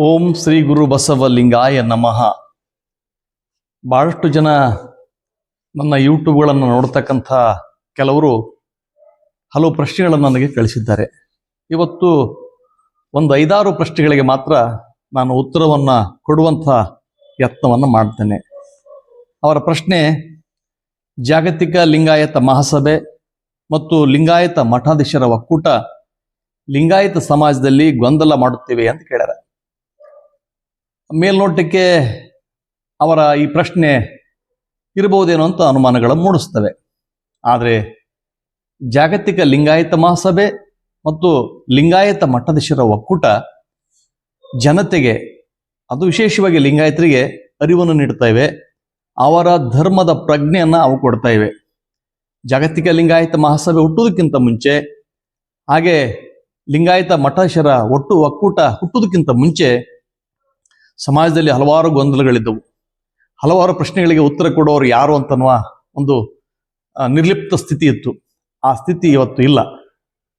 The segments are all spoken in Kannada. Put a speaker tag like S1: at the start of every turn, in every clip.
S1: ಓಂ ಶ್ರೀ ಗುರು ಬಸವಲಿಂಗಾಯ ನಮಃ. ಬಹಳಷ್ಟು ಜನ ನನ್ನ ಯೂಟ್ಯೂಬ್ಗಳನ್ನು ನೋಡ್ತಕ್ಕಂಥ ಕೆಲವರು ಹಲವು ಪ್ರಶ್ನೆಗಳನ್ನು ನನಗೆ ಕಳಿಸಿದ್ದಾರೆ. ಇವತ್ತು ಒಂದು ಐದಾರು ಪ್ರಶ್ನೆಗಳಿಗೆ ಮಾತ್ರ ನಾನು ಉತ್ತರವನ್ನು ಕೊಡುವಂಥ ಯತ್ನವನ್ನು ಮಾಡ್ತೇನೆ. ಅವರ ಪ್ರಶ್ನೆ, ಜಾಗತಿಕ ಲಿಂಗಾಯತ ಮಹಾಸಭೆ ಮತ್ತು ಲಿಂಗಾಯತ ಮಠಾಧೀಶರ ಒಕ್ಕೂಟ ಲಿಂಗಾಯತ ಸಮಾಜದಲ್ಲಿ ಗೊಂದಲ ಮಾಡುತ್ತಿವೆ ಅಂತ ಕೇಳ್ಯಾರ. ಮೇಲ್ನೋಟಕ್ಕೆ ಅವರ ಈ ಪ್ರಶ್ನೆ ಇರಬಹುದೇನೋ ಅಂತ ಅನುಮಾನಗಳನ್ನು ಮೂಡಿಸ್ತವೆ. ಆದರೆ ಜಾಗತಿಕ ಲಿಂಗಾಯತ ಮಹಾಸಭೆ ಮತ್ತು ಲಿಂಗಾಯತ ಮಠಾಧೀಶರ ಒಕ್ಕೂಟ ಜನತೆಗೆ, ಅದು ವಿಶೇಷವಾಗಿ ಲಿಂಗಾಯತರಿಗೆ ಅರಿವನ್ನು ನೀಡ್ತಾ ಇವೆ. ಅವರ ಧರ್ಮದ ಪ್ರಜ್ಞೆಯನ್ನು ಅವು ಕೊಡ್ತಾ ಇವೆ. ಜಾಗತಿಕ ಲಿಂಗಾಯತ ಮಹಾಸಭೆ ಹುಟ್ಟುವುದಕ್ಕಿಂತ ಮುಂಚೆ, ಹಾಗೆ ಲಿಂಗಾಯತ ಮಠಾಧೀಶರ ಒಟ್ಟು ಒಕ್ಕೂಟ ಹುಟ್ಟುವುದಕ್ಕಿಂತ ಮುಂಚೆ ಸಮಾಜದಲ್ಲಿ ಹಲವಾರು ಗೊಂದಲಗಳಿದ್ದವು. ಹಲವಾರು ಪ್ರಶ್ನೆಗಳಿಗೆ ಉತ್ತರ ಕೊಡೋರು ಯಾರು ಅಂತನ್ನುವ ಒಂದು ನಿರ್ಲಿಪ್ತ ಸ್ಥಿತಿ ಇತ್ತು. ಆ ಸ್ಥಿತಿ ಇವತ್ತು ಇಲ್ಲ.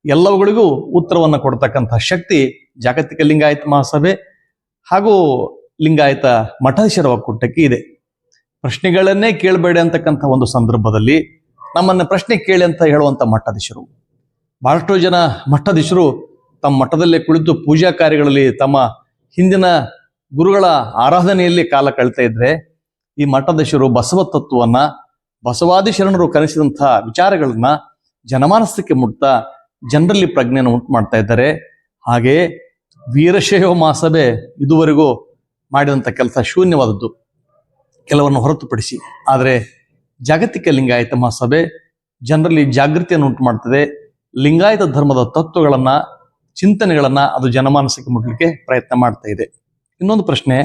S1: ಎಲ್ಲವುಗಳಿಗೂ ಉತ್ತರವನ್ನು ಕೊಡ್ತಕ್ಕಂಥ ಶಕ್ತಿ ಜಾಗತಿಕ ಲಿಂಗಾಯತ ಮಹಾಸಭೆ ಹಾಗೂ ಲಿಂಗಾಯತ ಮಠಾಧೀಶರ ಒಕ್ಕೂಟಕ್ಕೆ ಇದೆ. ಪ್ರಶ್ನೆಗಳನ್ನೇ ಕೇಳಬೇಡಿ ಅಂತಕ್ಕಂಥ ಒಂದು ಸಂದರ್ಭದಲ್ಲಿ ನಮ್ಮನ್ನು ಪ್ರಶ್ನೆ ಕೇಳಿ ಅಂತ ಹೇಳುವಂಥ ಮಠಾಧೀಶರು. ಬಹಳಷ್ಟು ಜನ ಮಠಾಧೀಶರು ತಮ್ಮ ಮಠದಲ್ಲೇ ಕುಳಿತು ಪೂಜಾ ಕಾರ್ಯಗಳಲ್ಲಿ ತಮ್ಮ ಹಿಂದಿನ ಗುರುಗಳ ಆರಾಧನೆಯಲ್ಲಿ ಕಾಲ ಕಳ್ತಾ ಇದ್ರೆ ಈ ಮಠಾಧೀಶರು ಬಸವ ತತ್ವವನ್ನ ಬಸವಾದಿ ಶರಣರು ಕಲಿಸಿದಂತಹ ವಿಚಾರಗಳನ್ನ ಜನಮಾನಸಕ್ಕೆ ಮುಟ್ತಾ ಜನರಲ್ಲಿ ಪ್ರಜ್ಞೆಯನ್ನು ಉಂಟು ಮಾಡ್ತಾ ಇದ್ದಾರೆ. ಹಾಗೆ ವೀರಶೈವ ಮಹಾಸಭೆ ಇದುವರೆಗೂ ಮಾಡಿದಂಥ ಕೆಲಸ ಶೂನ್ಯವಾದದ್ದು. ಕೆಲವನ್ನು ಹೊರತುಪಡಿಸಿ. ಆದರೆ ಜಾಗತಿಕ ಲಿಂಗಾಯತ ಮಹಾಸಭೆ ಜನರಲ್ಲಿ ಜಾಗೃತಿಯನ್ನು ಉಂಟು ಮಾಡ್ತದೆ. ಲಿಂಗಾಯತ ಧರ್ಮದ ತತ್ವಗಳನ್ನ, ಚಿಂತನೆಗಳನ್ನ ಅದು ಜನಮಾನಸಕ್ಕೆ ಮುಟ್ಲಿಕ್ಕೆ ಪ್ರಯತ್ನ ಮಾಡ್ತಾ ಇದೆ. ಇನ್ನೊಂದು ಪ್ರಶ್ನೆ,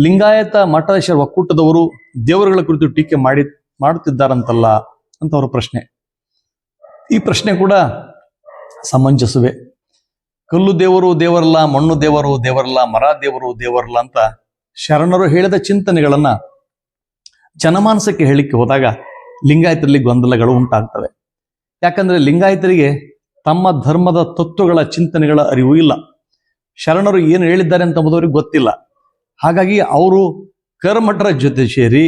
S1: ಲಿಂಗಾಯತ ಮಠಾಧೀಶರ ಒಕ್ಕೂಟದವರು ದೇವರುಗಳ ಕುರಿತು ಟೀಕೆ ಮಾಡಿ, ಮಾಡುತ್ತಿದ್ದಾರಂತಲ್ಲ ಅಂತ ಅವರ ಪ್ರಶ್ನೆ. ಈ ಪ್ರಶ್ನೆ ಕೂಡ ಸಮಂಜಸವೇ. ಕಲ್ಲು ದೇವರು ದೇವರಲ್ಲ, ಮಣ್ಣು ದೇವರು ದೇವರಲ್ಲ, ಮರ ದೇವರು ದೇವರಲ್ಲ ಅಂತ ಶರಣರು ಹೇಳಿದ ಚಿಂತನೆಗಳನ್ನ ಜನಮಾನಸಕ್ಕೆ ಹೇಳಿಕ್ಕೆ ಹೋದಾಗ ಲಿಂಗಾಯತರಲ್ಲಿ ಗೊಂದಲಗಳು ಉಂಟಾಗ್ತವೆ. ಯಾಕಂದ್ರೆ ಲಿಂಗಾಯತರಿಗೆ ತಮ್ಮ ಧರ್ಮದ ತತ್ವಗಳ ಚಿಂತನೆಗಳ ಅರಿವು ಇಲ್ಲ. ಶರಣರು ಏನು ಹೇಳಿದ್ದಾರೆ ಅಂತ ಅಂಬುದವ್ರಿಗೆ ಗೊತ್ತಿಲ್ಲ. ಹಾಗಾಗಿ ಅವರು ಕರ್ಮಠರ ಜೊತೆ ಸೇರಿ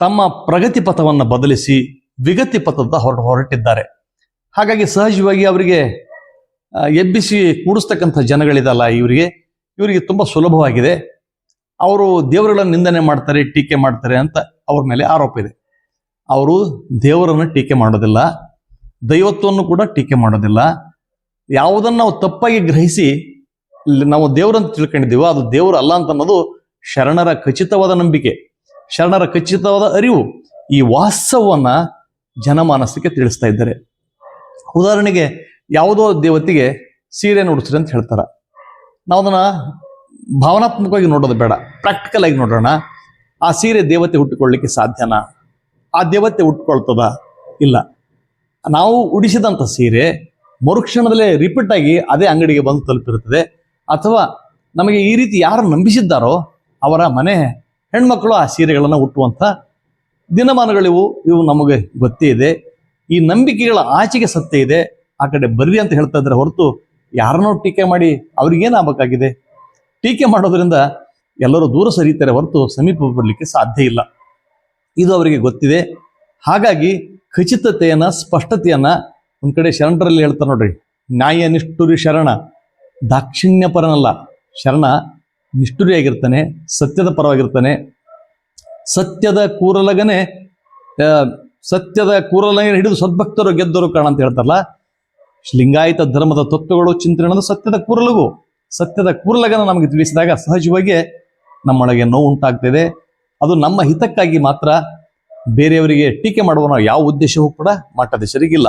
S1: ತಮ್ಮ ಪ್ರಗತಿ ಪಥವನ್ನು ಬದಲಿಸಿ ವಿಗತಿ ಪಥದ ಹೊರ ಹೊರಟಿದ್ದಾರೆ. ಹಾಗಾಗಿ ಸಹಜವಾಗಿ ಅವರಿಗೆ ಎಬ್ಬಿಸಿ ಕೂಡಿಸ್ತಕ್ಕಂಥ ಜನಗಳಿದಲ್ಲ ಇವರಿಗೆ. ಇವರಿಗೆ ತುಂಬ ಸುಲಭವಾಗಿದೆ. ಅವರು ದೇವರುಗಳನ್ನು ನಿಂದನೆ ಮಾಡ್ತಾರೆ, ಟೀಕೆ ಮಾಡ್ತಾರೆ ಅಂತ ಅವ್ರ ಮೇಲೆ ಆರೋಪ ಇದೆ. ಅವರು ದೇವರನ್ನು ಟೀಕೆ ಮಾಡೋದಿಲ್ಲ, ದೈವತ್ವವನ್ನು ಕೂಡ ಟೀಕೆ ಮಾಡೋದಿಲ್ಲ. ಯಾವುದನ್ನು ನಾವು ತಪ್ಪಾಗಿ ಗ್ರಹಿಸಿ ನಾವು ದೇವರಂತ ತಿಳ್ಕೊಂಡಿದ್ದೀವೋ, ಅದು ದೇವರು ಅಲ್ಲ ಅಂತ ಅನ್ನೋದು ಶರಣರ ಖಚಿತವಾದ ನಂಬಿಕೆ. ಶರಣರ ಖಚಿತವಾದ ಅರಿವು. ಈ ವಾಸ್ತವವನ್ನ ಜನಮಾನಸಕ್ಕೆ ತಿಳಿಸ್ತಾ ಇದ್ದಾರೆ. ಉದಾಹರಣೆಗೆ, ಯಾವುದೋ ದೇವತೆಗೆ ಸೀರೆ ಉಡಿಸ್ರಿ ಅಂತ ಹೇಳ್ತಾರೆ. ನಾವು ಅದನ್ನ ಭಾವನಾತ್ಮಕವಾಗಿ ನೋಡೋದು ಬೇಡ. ಪ್ರಾಕ್ಟಿಕಲ್ ಆಗಿ ನೋಡೋಣ. ಆ ಸೀರೆ ದೇವತೆ ಹುಟ್ಟಿಕೊಳ್ಳಿಕ್ಕೆ ಸಾಧ್ಯನಾ? ಆ ದೇವತೆ ಹುಟ್ಟಿಕೊಳ್ತದ ಇಲ್ಲ. ನಾವು ಉಡಿಸಿದಂಥ ಸೀರೆ ಮರುಕ್ಷಣದಲ್ಲೇ ರಿಪೀಟ್ ಆಗಿ ಅದೇ ಅಂಗಡಿಗೆ ಬಂದು ತಲುಪಿರುತ್ತದೆ. ಅಥವಾ ನಮಗೆ ಈ ರೀತಿ ಯಾರು ನಂಬಿಸಿದ್ದಾರೋ ಅವರ ಮನೆ ಹೆಣ್ಮಕ್ಳು ಆ ಸೀರೆಗಳನ್ನು ಹುಟ್ಟುವಂಥ ದಿನಮಾನಗಳಿವು, ಇವು ನಮಗೆ ಗೊತ್ತೇ ಇದೆ. ಈ ನಂಬಿಕೆಗಳ ಆಚೆಗೆ ಸತ್ಯ ಇದೆ. ಆ ಕಡೆ ಬರ್ರಿ ಅಂತ ಹೇಳ್ತಾ ಇದ್ರೆ ಹೊರತು ಯಾರನ್ನೋ ಟೀಕೆ ಮಾಡಿ ಅವ್ರಿಗೇನು ಆಗ್ಬೇಕಾಗಿದೆ ಟೀಕೆ ಮಾಡೋದ್ರಿಂದ ಎಲ್ಲರೂ ದೂರ ಸರಿತಾರೆ, ಹೊರತು ಸಮೀಪ ಬರಲಿಕ್ಕೆ ಸಾಧ್ಯ ಇಲ್ಲ. ಇದು ಅವರಿಗೆ ಗೊತ್ತಿದೆ. ಹಾಗಾಗಿ ಖಚಿತತೆಯನ್ನು, ಸ್ಪಷ್ಟತೆಯನ್ನು ಒಂದು ಕಡೆ ಶರಣರಲ್ಲಿ ಹೇಳ್ತಾರೆ ನೋಡ್ರಿ. ನ್ಯಾಯ ನಿಷ್ಠುರಿ ಶರಣ. ದಾಕ್ಷಿಣ್ಯ ಪರನಲ್ಲ. ಶರಣ ನಿಷ್ಠುರಿಯಾಗಿರ್ತಾನೆ, ಸತ್ಯದ ಪರವಾಗಿರ್ತಾನೆ. ಸತ್ಯದ ಕೂರಲಗನೆ ಸತ್ಯದ ಕೂರಲಗನೆ ಹಿಡಿದು ಸದ್ಭಕ್ತರು ಗೆದ್ದರು ಕಾಣ ಅಂತ ಹೇಳ್ತಾರಲ್ಲ. ಲಿಂಗಾಯತ ಧರ್ಮದ ತತ್ವಗಳು ಚಿಂತನೆ ಸತ್ಯದ ಕೂರಲಗು. ಸತ್ಯದ ಕೂರಲಗನ ನಮಗೆ ತಿಳಿಸಿದಾಗ ಸಹಜವಾಗಿ ನಮ್ಮೊಳಗೆ ನೋವು ಉಂಟಾಗ್ತಿದೆ. ಅದು ನಮ್ಮ ಹಿತಕ್ಕಾಗಿ ಮಾತ್ರ ಬೇರೆಯವರಿಗೆ ಟೀಕೆ ಮಾಡುವ ಯಾವ ಉದ್ದೇಶವೂ ಕೂಡ ಮಠಾಧೀಶರಿಗಿಲ್ಲ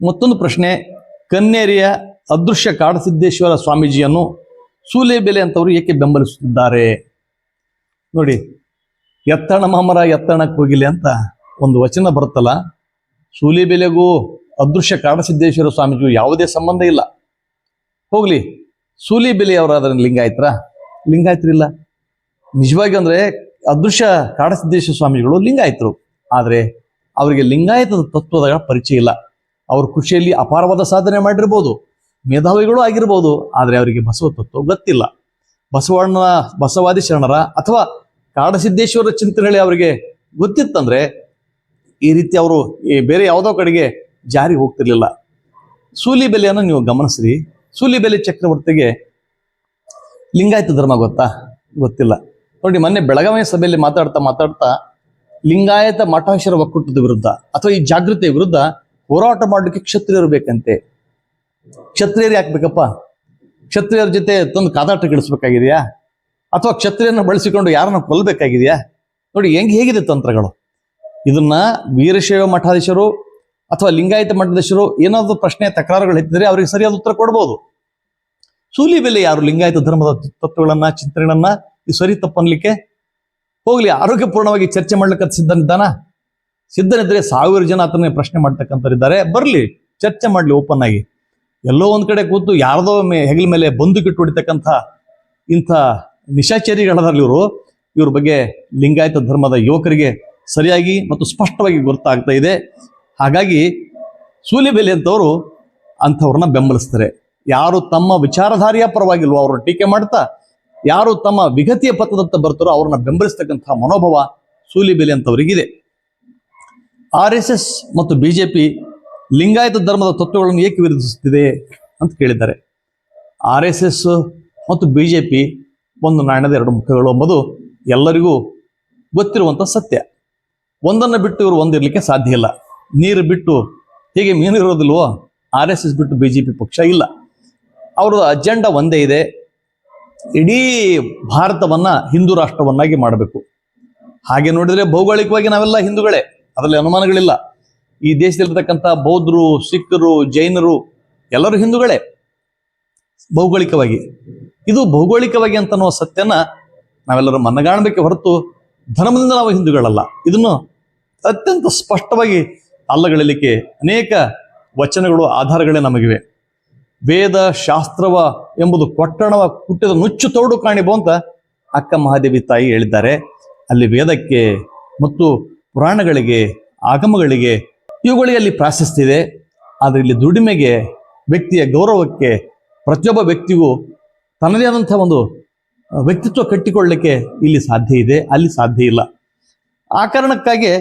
S1: ಮತ್ತೊಂದು ಪ್ರಶ್ನೆ ಕನ್ನೇರಿಯ ಅದೃಶ್ಯ ಕಾಡಸಿದ್ದೇಶ್ವರ ಸ್ವಾಮೀಜಿಯನ್ನು ಸೂಲೆಬೆಲೆ ಅಂತವರು ಏಕೆ ಬೆಂಬಲಿಸುತ್ತಿದ್ದಾರೆ? ನೋಡಿ, ಎತ್ತಣ ಮಾಮರ ಎತ್ತಣಕ್ಕೆ ಹೋಗಿಲಿ ಅಂತ ಒಂದು ವಚನ ಬರುತ್ತಲ್ಲ, ಸೂಲಿಬೆಲೆಗೂ ಅದೃಶ್ಯ ಕಾಡಸಿದ್ದೇಶ್ವರ ಸ್ವಾಮೀಜಿಗೂ ಯಾವುದೇ ಸಂಬಂಧ ಇಲ್ಲ. ಹೋಗ್ಲಿ ಸೂಲಿಬೆಲೆಯವರಾದ್ರೆ ಲಿಂಗಾಯತರ? ಲಿಂಗಾಯತರಿಲ್ಲ ನಿಜವಾಗಿ ಅಂದ್ರೆ ಅದೃಶ್ಯ ಕಾಡಸಿದ್ದೇಶ್ವರ ಸ್ವಾಮಿಗಳು ಲಿಂಗಾಯತರು. ಆದರೆ ಅವರಿಗೆ ಲಿಂಗಾಯತದ ತತ್ವದ ಪರಿಚಯ ಇಲ್ಲ. ಅವ್ರ ಕೃಷಿಯಲ್ಲಿ ಅಪಾರವಾದ ಸಾಧನೆ ಮಾಡಿರ್ಬೋದು. ಮೇಧಾವಿಗಳು ಆಗಿರ್ಬೋದು, ಆದರೆ ಅವರಿಗೆ ಬಸವ ತತ್ವ ಗೊತ್ತಿಲ್ಲ. ಬಸವಣ್ಣ ಬಸವಾದಿ ಶರಣರ ಅಥವಾ ಕಾಡಸಿದ್ದೇಶ್ವರ ಚಿಂತನೆಗಳು ಅವರಿಗೆ ಗೊತ್ತಿತ್ತಂದ್ರೆ, ಈ ರೀತಿ ಅವರು ಬೇರೆ ಯಾವುದೋ ಕಡೆಗೆ ಜಾರಿ ಹೋಗ್ತಿರ್ಲಿಲ್ಲ. ಸೂಲಿಬೆಲೆಯನ್ನು ನೀವು ಗಮನಿಸ್ರಿ. ಸೂಲಿಬೆಲೆ ಚಕ್ರವರ್ತಿಗೆ ಲಿಂಗಾಯತ ಧರ್ಮ ಗೊತ್ತಾ? ಗೊತ್ತಿಲ್ಲ. ನೋಡಿ, ಮೊನ್ನೆ ಬೆಳಗಾವಿ ಸಭೆಯಲ್ಲಿ ಮಾತಾಡ್ತಾ ಮಾತಾಡ್ತಾ, ಲಿಂಗಾಯತ ಮಠಾಶರ ಒಕ್ಕೂಟದ ವಿರುದ್ಧ ಅಥವಾ ಈ ಜಾಗೃತಿಯ ವಿರುದ್ಧ ಹೋರಾಟ ಮಾಡಲಿಕ್ಕೆ ಕ್ಷತ್ರಿಯರು ಬೇಕಂತೆ. ಕ್ಷತ್ರಿಯರು ಯಾಕೆ ಬೇಕಪ್ಪ? ಕ್ಷತ್ರಿಯರ ಜೊತೆ ತಂದು ಕಾದಾಟ ಗಿಡಿಸ್ಬೇಕಾಗಿದೆಯಾ ಅಥವಾ ಕ್ಷತ್ರಿಯರನ್ನ ಬಳಸಿಕೊಂಡು ಯಾರನ್ನ ಕೊಲ್ಲಬೇಕಾಗಿದೆಯಾ? ನೋಡಿ, ಹೆಂಗ್ ಹೇಗಿದೆ ತಂತ್ರಗಳು? ಇದನ್ನ ವೀರಶೈವ ಮಠಾಧೀಶರು ಅಥವಾ ಲಿಂಗಾಯತ ಮಠಾಧೀಶರು ಏನಾದರೂ ಪ್ರಶ್ನೆ, ತಕರಾರುಗಳು ಎತ್ತಿದ್ರೆ ಅವರಿಗೆ ಸರಿಯಾದ ಉತ್ತರ ಕೊಡ್ಬೋದು. ಸೂಲಿ ಬೆಲೆ ಯಾರು? ಲಿಂಗಾಯತ ಧರ್ಮದ ತತ್ವಗಳನ್ನ, ಚಿಂತನೆಗಳನ್ನ ಈ ಸರಿ ತಪ್ಪನ್ಲಿಕ್ಕೆ ಹೋಗ್ಲಿ. ಆರೋಗ್ಯಪೂರ್ಣವಾಗಿ ಚರ್ಚೆ ಮಾಡ್ಲಿಕ್ಕೆ ಸಿದ್ಧನಿದ್ದಾನ? ಸಿದ್ಧನಿದ್ರೆ ಸಾವಿರ ಜನ ಆತನೇ ಪ್ರಶ್ನೆ ಮಾಡ್ತಕ್ಕಂಥವ್ರಿದ್ದಾರೆ. ಬರ್ಲಿ, ಚರ್ಚೆ ಮಾಡ್ಲಿ ಓಪನ್ ಆಗಿ. ಎಲ್ಲೋ ಒಂದು ಕಡೆ ಕೂತು ಯಾರ್ದೋ ಮೇ ಹೆಗಲ ಮೇಲೆ ಬಂದುಕಿಟ್ಟು ಹೊಡಿತಕ್ಕಂಥ ಇಂಥ ನಿಶಾಚರಿಗಳದಾರಲ್ಲ ಇವರು. ಇವ್ರ ಬಗ್ಗೆ ಲಿಂಗಾಯತ ಧರ್ಮದ ಯುವಕರಿಗೆ ಸರಿಯಾಗಿ ಮತ್ತು ಸ್ಪಷ್ಟವಾಗಿ ಗೊತ್ತಾಗ್ತಾ ಇದೆ. ಹಾಗಾಗಿ ಸೂಲಿಬೆಲೆ ಅಂತವರು ಅಂಥವ್ರನ್ನ ಬೆಂಬಲಿಸ್ತಾರೆ. ಯಾರು ತಮ್ಮ ವಿಚಾರಧಾರಿಯ ಪರವಾಗಿಲ್ವೋ ಅವ್ರನ್ನ ಟೀಕೆ ಮಾಡ್ತಾ, ಯಾರು ತಮ್ಮ ವಿಗತಿಯ ಪತ್ರದತ್ತ ಬರ್ತಾರೋ ಅವ್ರನ್ನ ಬೆಂಬಲಿಸ್ತಕ್ಕಂಥ ಮನೋಭಾವ ಸೂಲಿಬೆಲೆ ಅಂತವರಿಗಿದೆ. ಆರ್ ಎಸ್ ಎಸ್ ಮತ್ತು ಬಿಜೆಪಿ ಲಿಂಗಾಯತ ಧರ್ಮದ ತತ್ವಗಳನ್ನು ಏಕೆ ವಿರೋಧಿಸುತ್ತಿದೆ ಅಂತ ಕೇಳಿದ್ದಾರೆ. ಆರ್ ಎಸ್ ಎಸ್ ಮತ್ತು ಬಿ ಜೆ ಪಿ ಒಂದು ನಾಣ್ಯದ ಎರಡು ಮುಖಗಳು ಎಂಬುದು ಎಲ್ಲರಿಗೂ ಗೊತ್ತಿರುವಂಥ ಸತ್ಯ. ಒಂದನ್ನು ಬಿಟ್ಟು ಇವರು ಒಂದಿರಲಿಕ್ಕೆ ಸಾಧ್ಯ ಇಲ್ಲ. ನೀರು ಬಿಟ್ಟು ಹೇಗೆ ಮೀನು ಇರೋದಿಲ್ವೋ ಆರ್ ಎಸ್ ಎಸ್ ಬಿಟ್ಟು ಬಿಜೆಪಿ ಪಕ್ಷ ಇಲ್ಲ. ಅವರ ಅಜೆಂಡಾ ಒಂದೇ ಇದೆ. ಇಡೀ ಭಾರತವನ್ನ ಹಿಂದೂ ರಾಷ್ಟ್ರವನ್ನಾಗಿ ಮಾಡಬೇಕು. ಹಾಗೆ ನೋಡಿದ್ರೆ ಭೌಗೋಳಿಕವಾಗಿ ನಾವೆಲ್ಲ ಹಿಂದೂಗಳೇ. ಅದರಲ್ಲಿ ಅನುಮಾನಗಳಿಲ್ಲ. ಈ ದೇಶದಲ್ಲಿರ್ತಕ್ಕಂಥ ಬೌದ್ಧರು, ಸಿಖ್ಖರು, ಜೈನರು, ಎಲ್ಲರೂ ಹಿಂದೂಗಳೇ ಭೌಗೋಳಿಕವಾಗಿ. ಇದು ಭೌಗೋಳಿಕವಾಗಿ ಅಂತ ಸತ್ಯನ ನಾವೆಲ್ಲರೂ ಮನಗಾಣಬೇಕೆ ಹೊರತು ಧರ್ಮದಿಂದ ನಾವು ಹಿಂದೂಗಳಲ್ಲ. ಇದನ್ನು ಅತ್ಯಂತ ಸ್ಪಷ್ಟವಾಗಿ ಅಲ್ಲಗಳಿಲಿಕ್ಕೆ ಅನೇಕ ವಚನಗಳು, ಆಧಾರಗಳೇ ನಮಗಿವೆ. ವೇದ, ಶಾಸ್ತ್ರವ ಎಂಬುದು ಕೊಟ್ಟಣವ ಹುಟ್ಟಿದ ನುಚ್ಚು ತೋಡು ಕಾಣಿಬೋ ಅಂತ ಅಕ್ಕ ಮಹಾದೇವಿ ತಾಯಿ ಹೇಳಿದ್ದಾರೆ. ಅಲ್ಲಿ ವೇದಕ್ಕೆ ಮತ್ತು ಪುರಾಣಗಳಿಗೆ, ಆಗಮಗಳಿಗೆ ಇವುಗಳಿಗೆ ಅಲ್ಲಿ ಪ್ರಾಶಸ್ತ್ಯ ಇದೆ ಆದರೆ ಇಲ್ಲಿ ದುಡಿಮೆಗೆ, ವ್ಯಕ್ತಿಯ ಗೌರವಕ್ಕೆ, ಪ್ರತಿಯೊಬ್ಬ ವ್ಯಕ್ತಿಗೂ ತನ್ನದೇ ಆದಂಥ ಒಂದು ವ್ಯಕ್ತಿತ್ವ ಕಟ್ಟಿಕೊಳ್ಳಲಿಕ್ಕೆ ಇಲ್ಲಿ ಸಾಧ್ಯ ಇದೆ. ಅಲ್ಲಿ ಸಾಧ್ಯ ಇಲ್ಲ. ಆ ಕಾರಣಕ್ಕಾಗಿ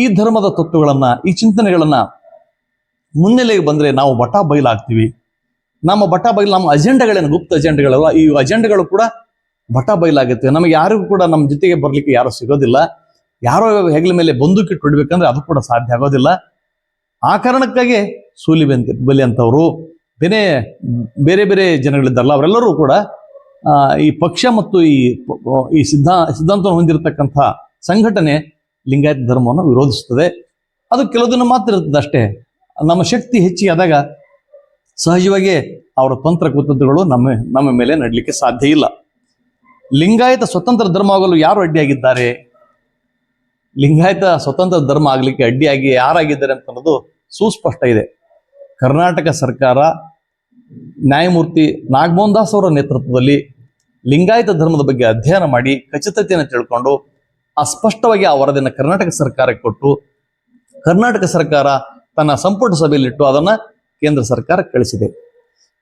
S1: ಈ ಧರ್ಮದ ತತ್ವಗಳನ್ನು, ಈ ಚಿಂತನೆಗಳನ್ನು ಮುನ್ನೆಲೆಗೆ ಬಂದರೆ ನಾವು ಬಟ ಬಯಲಾಗ್ತೀವಿ ನಮ್ಮ ಬಟ ಬಯಲು, ನಮ್ಮ ಅಜೆಂಡಗಳೇನು ಗುಪ್ತ ಅಜೆಂಡಗಳಲ್ಲ ಈ ಅಜೆಂಡಗಳು ಕೂಡ ಬಟಾ ಬಯಲಾಗುತ್ತೆ. ನಮಗೆ ಯಾರಿಗೂ ಕೂಡ ನಮ್ಮ ಜೊತೆಗೆ ಬರಲಿಕ್ಕೆ ಯಾರು ಸಿಗೋದಿಲ್ಲ. ಯಾರೋ ಹೆಗಲ ಮೇಲೆ ಬಂದೂಕಿಟ್ಟು ಹೊಡಿಬೇಕಂದ್ರೆ ಅದು ಕೂಡ ಸಾಧ್ಯ ಆಗೋದಿಲ್ಲ. ಆ ಕಾರಣಕ್ಕಾಗಿ ಸೂಲಿ ಬೆಂತ ಬಲಿ ಅಂತವರು ಬೇರೆ ಬೇರೆ ಬೇರೆ ಜನಗಳಿದ್ದಾರಲ್ಲ ಅವರೆಲ್ಲರೂ ಕೂಡ ಈ ಪಕ್ಷ ಮತ್ತು ಈ ಈ ಸಿದ್ಧಾ, ಸಿದ್ಧಾಂತವನ್ನು ಹೊಂದಿರತಕ್ಕಂಥ ಸಂಘಟನೆ ಲಿಂಗಾಯತ ಧರ್ಮವನ್ನು ವಿರೋಧಿಸುತ್ತದೆ. ಅದು ಕೆಲವು ದಿನ ಮಾತ್ರ ಇರ್ತದೆ ಅಷ್ಟೇ. ನಮ್ಮ ಶಕ್ತಿ ಹೆಚ್ಚಿಗೆ ಆದಾಗ ಸಹಜವಾಗಿ ಅವರ ತಂತ್ರ ಕುತಂತ್ರಗಳು ನಮ್ಮ ನಮ್ಮ ಮೇಲೆ ನಡಲಿಕ್ಕೆ ಸಾಧ್ಯ ಇಲ್ಲ. ಲಿಂಗಾಯತ ಸ್ವತಂತ್ರ ಧರ್ಮ ಆಗಲು ಯಾರು ಅಡ್ಡಿಯಾಗಿದ್ದಾರೆ? ಲಿಂಗಾಯತ ಸ್ವತಂತ್ರ ಧರ್ಮ ಆಗಲಿಕ್ಕೆ ಅಡ್ಡಿಯಾಗಿ ಯಾರಾಗಿದ್ದಾರೆ ಅಂತ ಅನ್ನೋದು ಸುಸ್ಪಷ್ಟ ಇದೆ. ಕರ್ನಾಟಕ ಸರ್ಕಾರ ನ್ಯಾಯಮೂರ್ತಿ ನಾಗಮೋಹನ್ ದಾಸ್ ಅವರ ನೇತೃತ್ವದಲ್ಲಿ ಲಿಂಗಾಯತ ಧರ್ಮದ ಬಗ್ಗೆ ಅಧ್ಯಯನ ಮಾಡಿ ಖಚಿತತೆಯನ್ನು ತಿಳ್ಕೊಂಡು ಅಸ್ಪಷ್ಟವಾಗಿ ಆ ವರದಿಯನ್ನು ಕರ್ನಾಟಕ ಸರ್ಕಾರಕ್ಕೆ ಕೊಟ್ಟು ಕರ್ನಾಟಕ ಸರ್ಕಾರ ತನ್ನ ಸಂಪುಟ ಸಭೆಯಲ್ಲಿಟ್ಟು ಅದನ್ನ ಕೇಂದ್ರ ಸರ್ಕಾರ ಕಳಿಸಿದೆ.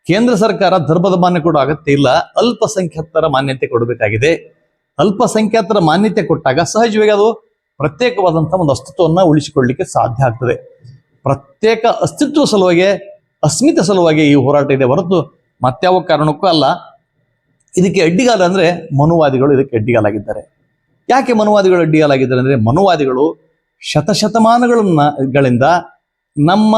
S1: ಕೇಂದ್ರ ಸರ್ಕಾರ ಧರ್ಮದ ಮಾನ್ಯ ಕೂಡ ಅಗತ್ಯ ಇಲ್ಲ. ಅಲ್ಪಸಂಖ್ಯಾತರ ಮಾನ್ಯತೆ ಕೊಡಬೇಕಾಗಿದೆ. ಅಲ್ಪಸಂಖ್ಯಾತರ ಮಾನ್ಯತೆ ಕೊಟ್ಟಾಗ ಸಹಜವಾಗಿ ಅದು ಪ್ರತ್ಯೇಕವಾದಂತಹ ಒಂದು ಅಸ್ತಿತ್ವವನ್ನು ಉಳಿಸಿಕೊಳ್ಳಲಿಕ್ಕೆ ಸಾಧ್ಯ ಆಗ್ತದೆ. ಪ್ರತ್ಯೇಕ ಅಸ್ತಿತ್ವ ಸಲುವಾಗಿ, ಅಸ್ಮಿತೆ ಸಲುವಾಗಿ ಈ ಹೋರಾಟ ಇದೆ. ಹೊರತು ಮತ್ಯಾವ ಕಾರಣಕ್ಕೂ ಅಲ್ಲ. ಇದಕ್ಕೆ ಅಡ್ಡಿಗಾಲ ಅಂದ್ರೆ ಮನುವಾದಿಗಳು ಇದಕ್ಕೆ ಅಡ್ಡಿಗಾಲಾಗಿದ್ದಾರೆ. ಯಾಕೆ ಮನುವಾದಿಗಳು ಅಡ್ಡಿಗಾಲಾಗಿದ್ದಾರೆ ಅಂದ್ರೆ ಮನುವಾದಿಗಳು ಶತಶತಮಾನಗಳನ್ನ ಗಳಿಂದ ನಮ್ಮ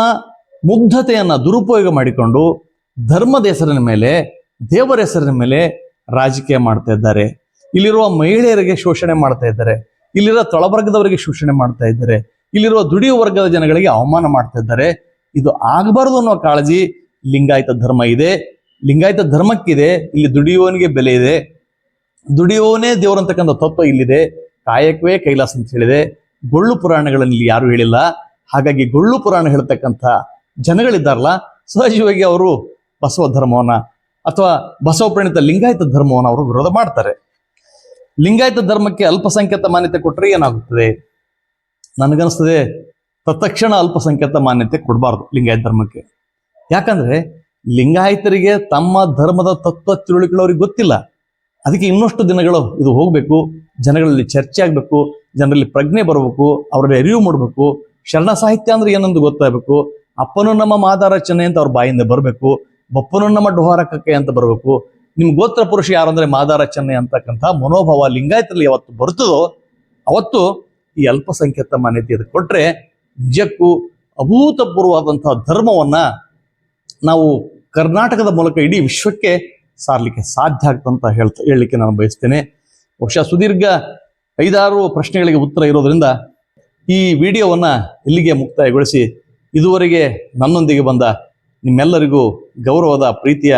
S1: ಮುಗ್ಧತೆಯನ್ನು ದುರುಪಯೋಗ ಮಾಡಿಕೊಂಡು ಧರ್ಮದ ಹೆಸರಿನ ಮೇಲೆ, ದೇವರ ಹೆಸರಿನ ಮೇಲೆ ರಾಜಕೀಯ ಮಾಡ್ತಾ ಇದ್ದಾರೆ. ಇಲ್ಲಿರುವ ಮಹಿಳೆಯರಿಗೆ ಶೋಷಣೆ ಮಾಡ್ತಾ ಇದ್ದಾರೆ. ಇಲ್ಲಿರುವ ತಳವರ್ಗದವರಿಗೆ ಶೋಷಣೆ ಮಾಡ್ತಾ ಇದ್ದಾರೆ. ಇಲ್ಲಿರುವ ದುಡಿಯುವ ವರ್ಗದ ಜನಗಳಿಗೆ ಅವಮಾನ ಮಾಡ್ತಾ ಇದ್ದಾರೆ. ಇದು ಆಗಬಾರದು ಅನ್ನೋ ಕಾಳಜಿ ಲಿಂಗಾಯತ ಧರ್ಮ ಇದೆ. ಲಿಂಗಾಯತ ಧರ್ಮಕ್ಕಿದೆ. ಇಲ್ಲಿ ದುಡಿಯುವವನಿಗೆ ಬೆಲೆ ಇದೆ. ದುಡಿಯುವವನೇ ದೇವರಂತಕ್ಕಂಥ ತತ್ವ ಇಲ್ಲಿದೆ. ಕಾಯಕವೇ ಕೈಲಾಸ ಅಂತ ಹೇಳಿದೆ. ಗೊಳ್ಳು ಪುರಾಣಗಳಲ್ಲಿ ಯಾರು ಹೇಳಿಲ್ಲ. ಹಾಗಾಗಿ ಗೊಳ್ಳು ಪುರಾಣ ಹೇಳ್ತಕ್ಕಂಥ ಜನಗಳಿದ್ದಾರಲ್ಲ, ಸಹಜವಾಗಿ ಅವರು ಬಸವ ಧರ್ಮವನ್ನ ಅಥವಾ ಬಸವ ಪ್ರಣಿತ ಲಿಂಗಾಯತ ಧರ್ಮವನ್ನ ಅವರು ವಿರೋಧ ಮಾಡ್ತಾರೆ. ಲಿಂಗಾಯತ ಧರ್ಮಕ್ಕೆ ಅಲ್ಪಸಂಖ್ಯಾತ ಮಾನ್ಯತೆ ಕೊಟ್ಟರೆ ಏನಾಗುತ್ತದೆ? ನನಗನ್ನಿಸ್ತದೆ ತತ್ಕ್ಷಣ ಅಲ್ಪಸಂಖ್ಯಾತ ಮಾನ್ಯತೆ ಕೊಡಬಾರ್ದು ಲಿಂಗಾಯತ ಧರ್ಮಕ್ಕೆ. ಯಾಕಂದ್ರೆ, ಲಿಂಗಾಯತರಿಗೆ ತಮ್ಮ ಧರ್ಮದ ತತ್ವ ತಿಳುವಳಿಕೆಗಳು ಅವ್ರಿಗೆ ಗೊತ್ತಿಲ್ಲ. ಅದಕ್ಕೆ ಇನ್ನಷ್ಟು ದಿನಗಳು ಇದು ಹೋಗಬೇಕು, ಜನಗಳಲ್ಲಿ ಚರ್ಚೆ ಆಗಬೇಕು, ಜನರಲ್ಲಿ ಪ್ರಜ್ಞೆ ಬರಬೇಕು, ಅವರಲ್ಲಿ ಅರಿವು ಮಾಡಬೇಕು, ಶರಣ ಸಾಹಿತ್ಯ ಅಂದ್ರೆ ಏನಂದು ಗೊತ್ತಾಗಬೇಕು, ಅಪ್ಪನು ನಮ್ಮ ಮಾದಾರಚನೆ ಅಂತ ಅವ್ರ ಬಾಯಿಂದ ಬರಬೇಕು, ಬಪ್ಪನು ನಮ್ಮ ಡೋಹಾರಕಕ್ಕೆ ಅಂತ ಬರಬೇಕು ನಿಮ್ ಗೋತ್ರ ಪುರುಷ ಯಾರು ಅಂದ್ರೆ ಮಾದಾರಚನೆ ಅಂತಕ್ಕಂಥ ಮನೋಭಾವ ಲಿಂಗಾಯತರಲ್ಲಿ ಯಾವತ್ತು ಬರ್ತದೋ ಅವತ್ತು ಈ ಅಲ್ಪಸಂಖ್ಯಾತ ಮಾನ್ಯತೆ ಕೊಟ್ರೆ ನಿಜಕ್ಕೂ ಅಭೂತಪೂರ್ವವಾದಂತಹ ಧರ್ಮವನ್ನ ನಾವು ಕರ್ನಾಟಕದ ಮೂಲಕ ಇಡೀ ವಿಶ್ವಕ್ಕೆ ಸಾರ್ಲಿಕ್ಕೆ ಸಾಧ್ಯ ಆಗ್ತಂತ ಹೇಳ್ತಾ, ಹೇಳಲಿಕ್ಕೆ ನಾನು ಬಯಸ್ತೇನೆ. ಬಹುಶಃ ಸುದೀರ್ಘ ಐದಾರು ಪ್ರಶ್ನೆಗಳಿಗೆ ಉತ್ತರ ಇರೋದ್ರಿಂದ ಈ ವಿಡಿಯೋವನ್ನ ಇಲ್ಲಿಗೆ ಮುಕ್ತಾಯಗೊಳಿಸಿ ಇದುವರೆಗೆ ನನ್ನೊಂದಿಗೆ ಬಂದ ನಿಮ್ಮೆಲ್ಲರಿಗೂ ಗೌರವದ ಪ್ರೀತಿಯ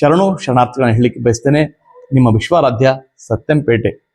S1: ಶರಣು ಶರಣಾರ್ಥಿಗಳನ್ನ ಹೇಳಲಿಕ್ಕೆ ಬಯಸ್ತೇನೆ. ನಿಮ್ಮ ವಿಶ್ವಾರಾಧ್ಯ ಸತ್ಯಂಪೇಟೆ.